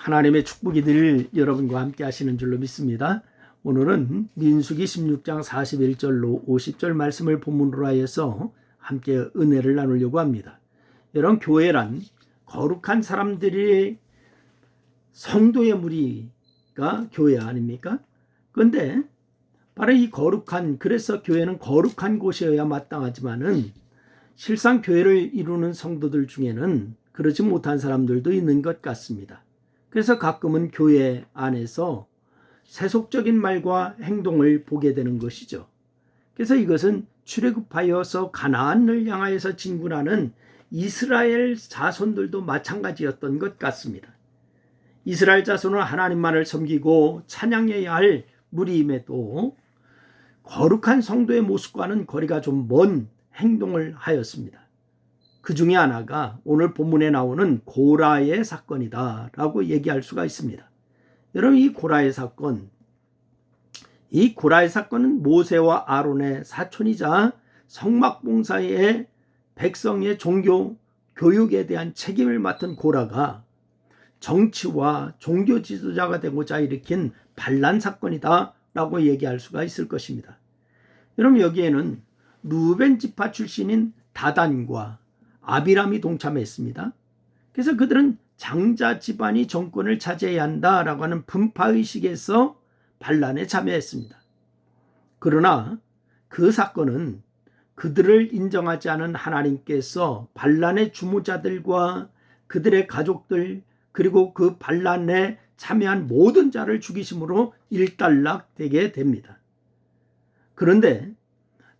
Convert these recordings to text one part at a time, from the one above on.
하나님의 축복이 늘 여러분과 함께 하시는 줄로 믿습니다. 오늘은 민수기 16장 41절로 50절 말씀을 본문으로 하여서 함께 은혜를 나누려고 합니다. 여러분 교회란 거룩한 사람들이 성도의 무리가 교회 아닙니까? 그런데 바로 이 거룩한 그래서 교회는 거룩한 곳이어야 마땅하지만은 실상 교회를 이루는 성도들 중에는 그러지 못한 사람들도 있는 것 같습니다. 그래서 가끔은 교회 안에서 세속적인 말과 행동을 보게 되는 것이죠. 그래서 이것은 출애굽하여서 가나안을 향하여서 진군하는 이스라엘 자손들도 마찬가지였던 것 같습니다. 이스라엘 자손은 하나님만을 섬기고 찬양해야 할 무리임에도 거룩한 성도의 모습과는 거리가 좀 먼 행동을 하였습니다. 그 중에 하나가 오늘 본문에 나오는 고라의 사건이다라고 얘기할 수가 있습니다. 여러분 이 고라의 사건, 이 고라의 사건은 모세와 아론의 사촌이자 성막 봉사의 백성의 종교 교육에 대한 책임을 맡은 고라가 정치와 종교 지도자가 되고자 일으킨 반란 사건이다라고 얘기할 수가 있을 것입니다. 여러분 여기에는 루벤 지파 출신인 다단과 아비람이 동참했습니다. 그래서 그들은 장자 집안이 정권을 차지해야 한다라고 하는 분파 의식에서 반란에 참여했습니다. 그러나 그 사건은 그들을 인정하지 않은 하나님께서 반란의 주모자들과 그들의 가족들 그리고 그 반란에 참여한 모든 자를 죽이심으로 일단락되게 됩니다. 그런데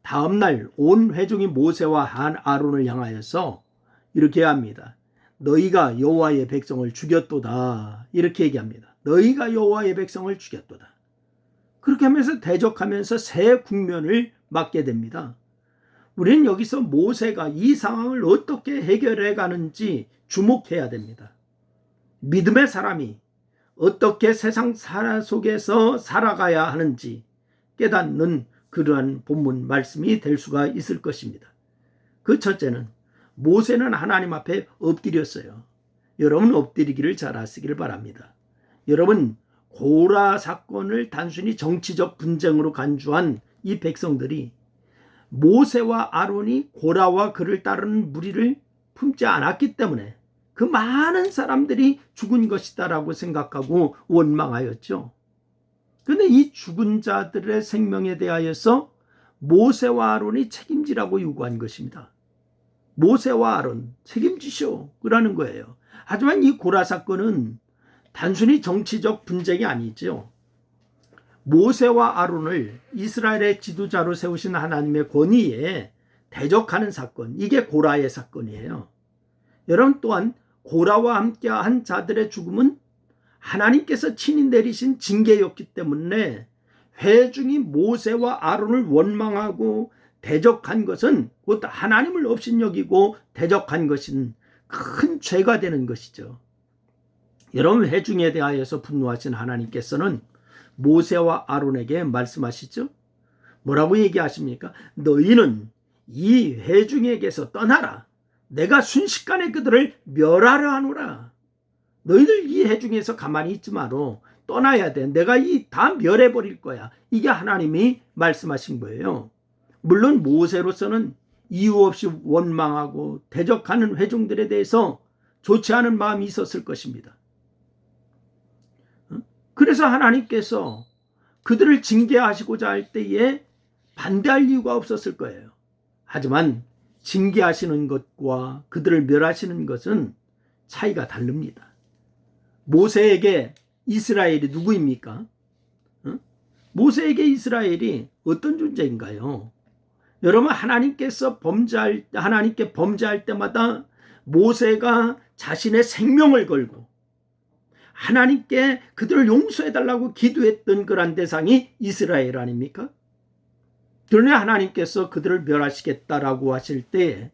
다음 날 온 회중이 모세와 한 아론을 향하여서 이렇게 합니다. 너희가 여호와의 백성을 죽였도다. 이렇게 얘기합니다. 너희가 여호와의 백성을 죽였도다. 그렇게 하면서 대적하면서 새 국면을 맞게 됩니다. 우리는 여기서 모세가 이 상황을 어떻게 해결해 가는지 주목해야 됩니다. 믿음의 사람이 어떻게 세상 살아 속에서 살아가야 하는지 깨닫는 그러한 본문 말씀이 될 수가 있을 것입니다. 그 첫째는 모세는 하나님 앞에 엎드렸어요. 여러분 엎드리기를 잘 하시기를 바랍니다. 여러분 고라 사건을 단순히 정치적 분쟁으로 간주한 이 백성들이 모세와 아론이 고라와 그를 따르는 무리를 품지 않았기 때문에 그 많은 사람들이 죽은 것이다라고 생각하고 원망하였죠. 그런데 이 죽은 자들의 생명에 대하여서 모세와 아론이 책임지라고 요구한 것입니다. 모세와 아론 책임지쇼 그라는 거예요. 하지만 이 고라 사건은 단순히 정치적 분쟁이 아니죠. 모세와 아론을 이스라엘의 지도자로 세우신 하나님의 권위에 대적하는 사건, 이게 고라의 사건이에요. 여러분 또한 고라와 함께한 자들의 죽음은 하나님께서 친히 내리신 징계였기 때문에 회중이 모세와 아론을 원망하고 대적한 것은 곧 하나님을 업신여기고 대적한 것은 큰 죄가 되는 것이죠. 여러분 회중에 대하여서 분노하신 하나님께서는 모세와 아론에게 말씀하시죠. 뭐라고 얘기하십니까? 너희는 이 회중에게서 떠나라. 내가 순식간에 그들을 멸하려 하노라. 너희들 이 해중에서 가만히 있지 마로 떠나야 돼. 내가 이 다 멸해버릴 거야. 이게 하나님이 말씀하신 거예요. 물론 모세로서는 이유 없이 원망하고 대적하는 회중들에 대해서 좋지 않은 마음이 있었을 것입니다. 어? 그래서 하나님께서 그들을 징계하시고자 할 때에 반대할 이유가 없었을 거예요. 하지만 징계하시는 것과 그들을 멸하시는 것은 차이가 다릅니다. 모세에게 이스라엘이 누구입니까? 모세에게 이스라엘이 어떤 존재인가요? 여러분 하나님께서 범죄할 하나님께 범죄할 때마다 모세가 자신의 생명을 걸고 하나님께 그들을 용서해 달라고 기도했던 그런 대상이 이스라엘 아닙니까? 그러나 하나님께서 그들을 멸하시겠다라고 하실 때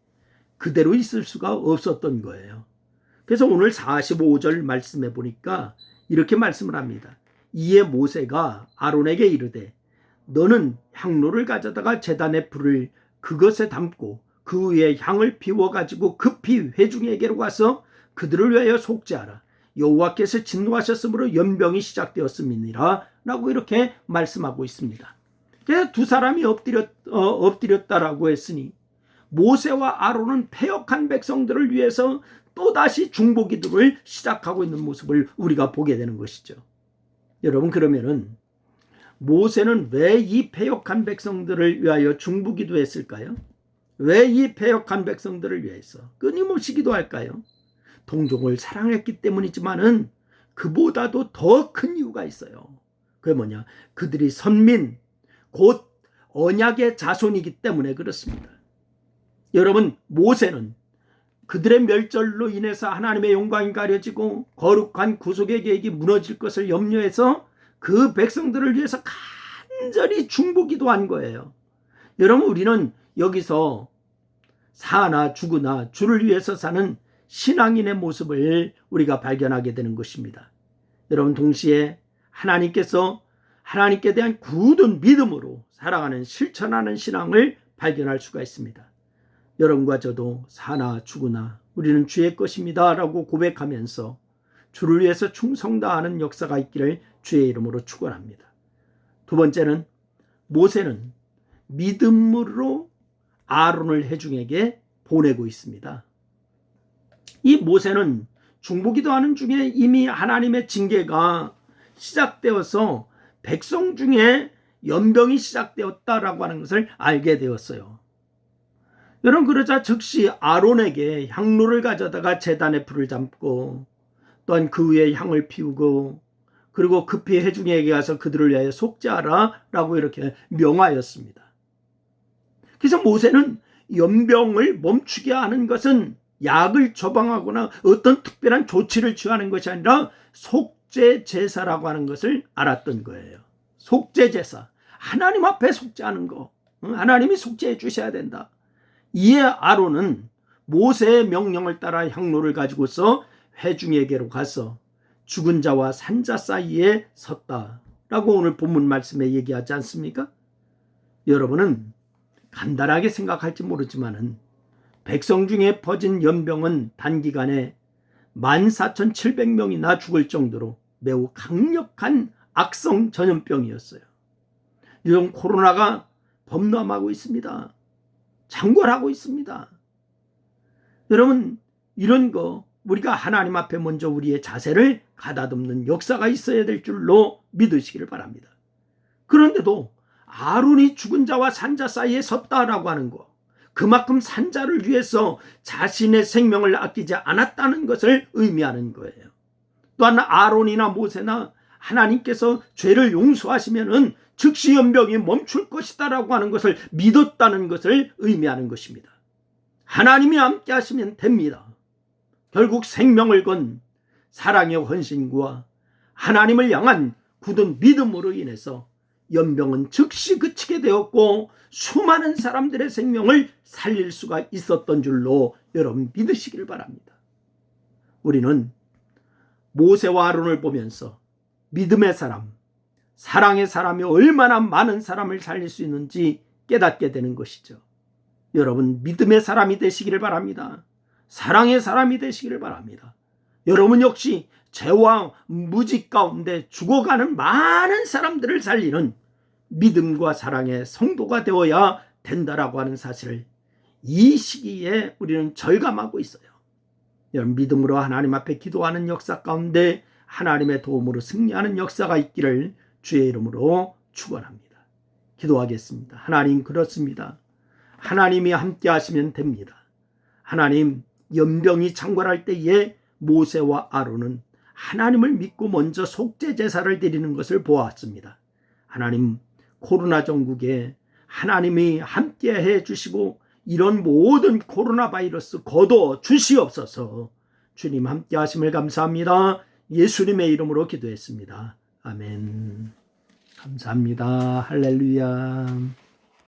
그대로 있을 수가 없었던 거예요. 그래서 오늘 45절 말씀해 보니까 이렇게 말씀을 합니다. 이에 모세가 아론에게 이르되 너는 향로를 가져다가 재단에 불을 그것에 담고 그 위에 향을 피워 가지고 급히 회중에게로 가서 그들을 위하여 속죄하라. 여호와께서 진노하셨으므로 연병이 시작되었음이니라 라고 이렇게 말씀하고 있습니다. 두 사람이 엎드렸, 어, 엎드렸다라고 했으니 모세와 아론은 패역한 백성들을 위해서 또다시 중보 기도를 시작하고 있는 모습을 우리가 보게 되는 것이죠. 여러분 그러면은 모세는 왜 이 패역한 백성들을 위하여 중보 기도했을까요? 왜 이 패역한 백성들을 위해서 끊임없이 기도할까요? 동족을 사랑했기 때문이지만은 그보다도 더 큰 이유가 있어요. 그게 뭐냐? 그들이 선민, 곧 언약의 자손이기 때문에 그렇습니다. 여러분, 모세는 그들의 멸절로 인해서 하나님의 영광이 가려지고 거룩한 구속의 계획이 무너질 것을 염려해서 그 백성들을 위해서 간절히 중보기도 한 거예요. 여러분, 우리는 여기서 사나 죽으나 주를 위해서 사는 신앙인의 모습을 우리가 발견하게 되는 것입니다. 여러분, 동시에 하나님께서 하나님께 대한 굳은 믿음으로 살아가는 실천하는 신앙을 발견할 수가 있습니다. 여러분과 저도 사나 죽으나 우리는 주의 것입니다. 라고 고백하면서 주를 위해서 충성다하는 역사가 있기를 주의 이름으로 축원합니다. 두 번째는 모세는 믿음으로 아론을 해중에게 보내고 있습니다. 이 모세는 중보기도 하는 중에 이미 하나님의 징계가 시작되어서 백성 중에 연병이 시작되었다라고 하는 것을 알게 되었어요. 여러분 그러자 즉시 아론에게 향로를 가져다가 재단에 불을 잡고 또한 그 위에 향을 피우고 그리고 급히 해중에게 가서 그들을 위하여 속죄하라 라고 이렇게 명하였습니다. 그래서 모세는 연병을 멈추게 하는 것은 약을 처방하거나 어떤 특별한 조치를 취하는 것이 아니라 속죄 제사라고 하는 것을 알았던 거예요. 속죄 제사. 하나님 앞에 속죄하는 거. 하나님이 속죄해 주셔야 된다. 이에 아론은 모세의 명령을 따라 향로를 가지고서 회중에게로 가서 죽은 자와 산자 사이에 섰다 라고 오늘 본문 말씀에 얘기하지 않습니까? 여러분은 간단하게 생각할지 모르지만은 백성 중에 퍼진 연병은 단기간에 14,700명이나 죽을 정도로 매우 강력한 악성 전염병이었어요. 이런 코로나가 범람하고 있습니다. 장궐하고 있습니다. 여러분, 이런 거 우리가 하나님 앞에 먼저 우리의 자세를 가다듬는 역사가 있어야 될 줄로 믿으시기를 바랍니다. 그런데도 아론이 죽은 자와 산자 사이에 섰다라고 하는 거, 그만큼 산자를 위해서 자신의 생명을 아끼지 않았다는 것을 의미하는 거예요. 또한 아론이나 모세나 하나님께서 죄를 용서하시면은 즉시 연병이 멈출 것이다라고 하는 것을 믿었다는 것을 의미하는 것입니다. 하나님이 함께 하시면 됩니다. 결국 생명을 건 사랑의 헌신과 하나님을 향한 굳은 믿음으로 인해서 연병은 즉시 그치게 되었고 수많은 사람들의 생명을 살릴 수가 있었던 줄로 여러분 믿으시기를 바랍니다. 우리는 모세와 아론을 보면서 믿음의 사람, 사랑의 사람이 얼마나 많은 사람을 살릴 수 있는지 깨닫게 되는 것이죠. 여러분 믿음의 사람이 되시기를 바랍니다. 사랑의 사람이 되시기를 바랍니다. 여러분 역시 죄와 무지 가운데 죽어가는 많은 사람들을 살리는 믿음과 사랑의 성도가 되어야 된다라고 하는 사실을 이 시기에 우리는 절감하고 있어요. 여러분 믿음으로 하나님 앞에 기도하는 역사 가운데 하나님의 도움으로 승리하는 역사가 있기를 주의 이름으로 축원합니다. 기도하겠습니다. 하나님 그렇습니다. 하나님이 함께 하시면 됩니다. 하나님 연병이 창궐할 때에 모세와 아론은 하나님을 믿고 먼저 속죄 제사를 드리는 것을 보았습니다. 하나님 코로나 전국에 하나님이 함께 해 주시고 이런 모든 코로나 바이러스 거둬 주시옵소서. 주님 함께 하심을 감사합니다. 예수님의 이름으로 기도했습니다. 아멘. 감사합니다. 할렐루야.